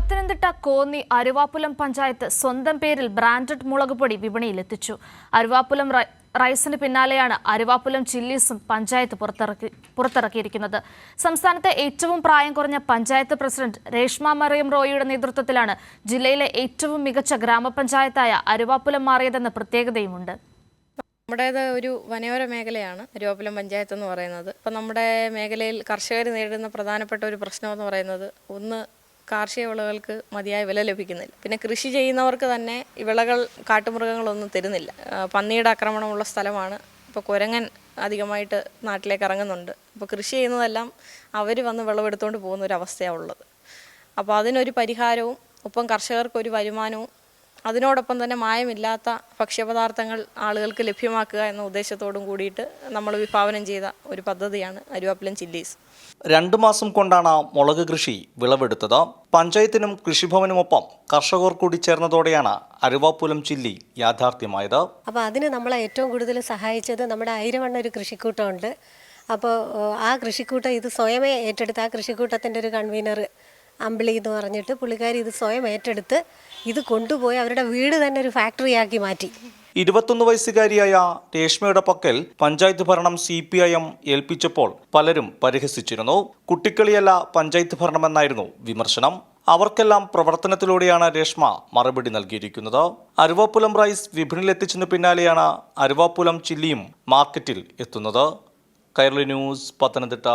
പത്തനംതിട്ട കോന്നി അരുവാപ്പുലം പഞ്ചായത്ത് സ്വന്തം പേരിൽ ബ്രാൻഡഡ് മുളക് പൊടി വിപണിയിലെത്തിച്ചു. അരുവാപ്പുലം റൈസിന് പിന്നാലെയാണ് അരുവാപ്പുലം ചില്ലീസും പഞ്ചായത്ത് പുറത്തിറക്കി പുറത്തിറക്കിയിരിക്കുന്നത്. സംസ്ഥാനത്തെ ഏറ്റവും പ്രായം കുറഞ്ഞ പഞ്ചായത്ത് പ്രസിഡന്റ് രേഷ്മ മറിയം റോയിയുടെ നേതൃത്വത്തിലാണ് ജില്ലയിലെ ഏറ്റവും മികച്ച ഗ്രാമപഞ്ചായത്തായ അരുവാപ്പുലം മാറിയതെന്ന പ്രത്യേകതയുമുണ്ട്. നമ്മുടേത് ഒരു വനയോര മേഖലയാണ് അരുവാപ്പുലം പഞ്ചായത്ത് എന്ന് പറയുന്നത്. ഇപ്പം നമ്മുടെ മേഖലയിൽ കർഷകർ നേരിടുന്ന പ്രധാനപ്പെട്ട ഒരു പ്രശ്നം എന്ന് പറയുന്നത് ഒന്ന് കാർഷിക വിളകൾക്ക് മതിയായ വില ലഭിക്കുന്നില്ല. പിന്നെ കൃഷി ചെയ്യുന്നവർക്ക് തന്നെ വിളകൾ കാട്ടുമൃഗങ്ങളൊന്നും തരുന്നില്ല. പന്നിയുടെ ആക്രമണമുള്ള സ്ഥലമാണ്. ഇപ്പോൾ കുരങ്ങൻ അധികമായിട്ട് നാട്ടിലേക്ക് ഇറങ്ങുന്നുണ്ട്. അപ്പോൾ കൃഷി ചെയ്യുന്നതെല്ലാം അവർ വന്ന് വിളവെടുത്തുകൊണ്ട് പോകുന്ന ഒരു അവസ്ഥയാണ് ഉള്ളത്. അപ്പോൾ അതിനൊരു പരിഹാരവും ഒപ്പം കർഷകർക്കൊരു വരുമാനവും അതിനോടൊപ്പം തന്നെ മായമില്ലാത്ത ഭക്ഷ്യപദാർത്ഥങ്ങൾ ആളുകൾക്ക് ലഭ്യമാക്കുക എന്ന ഉദ്ദേശത്തോടും കൂടിയിട്ട് നമ്മൾ വിഭാവനം ചെയ്ത ഒരു പദ്ധതിയാണ് അരുവാപ്പലം ചില്ലീസ്. രണ്ടു മാസം കൊണ്ടാണ് മുളക് കൃഷി വിളവെടുത്തത്. പഞ്ചായത്തിനും കൃഷിഭവനുമൊപ്പം കർഷകർ കൂടി ചേർന്നതോടെയാണ് അരുവാപ്പുലം ചില്ലി യാഥാർത്ഥ്യമായത്. അപ്പോൾ അതിന് നമ്മളെ ഏറ്റവും കൂടുതൽ സഹായിച്ചത് നമ്മുടെ ഐരവണ്ണ ഒരു കൃഷിക്കൂട്ടമുണ്ട്. അപ്പോൾ ആ കൃഷിക്കൂട്ടം ഇത് സ്വയമേ ഏറ്റെടുത്ത് ആ കൃഷിക്കൂട്ടത്തിന്റെ ഒരു കൺവീനർ അമ്പിളി എന്ന് പറഞ്ഞിട്ട് പുള്ളിക്കാരി ഇത് സ്വയം ഏറ്റെടുത്ത് ഇത് കൊണ്ടുപോയി അവരുടെ വീട് തന്നെ ഒരു ഫാക്ടറിയാക്കി മാറ്റി. ഇരുപത്തൊന്ന് വയസ്സുകാരിയായ രേഷ്മയുടെ പക്കൽ പഞ്ചായത്ത് ഭരണം സി പി ഐ എം ഏൽപ്പിച്ചപ്പോൾ പലരും പരിഹസിച്ചിരുന്നു. കുട്ടിക്കളിയല്ല പഞ്ചായത്ത് ഭരണമെന്നായിരുന്നു വിമർശനം. അവർക്കെല്ലാം പ്രവർത്തനത്തിലൂടെയാണ് രേഷ്മ മറുപടി നൽകിയിരിക്കുന്നത്. അരുവാപ്പുലം റൈസ് വിപണിയിലെത്തിച്ചതിന് പിന്നാലെയാണ് അരുവാപ്പുലം ചില്ലിയും മാർക്കറ്റിൽ എത്തുന്നത്. കൈരളി ന്യൂസ് പത്തനംതിട്ട.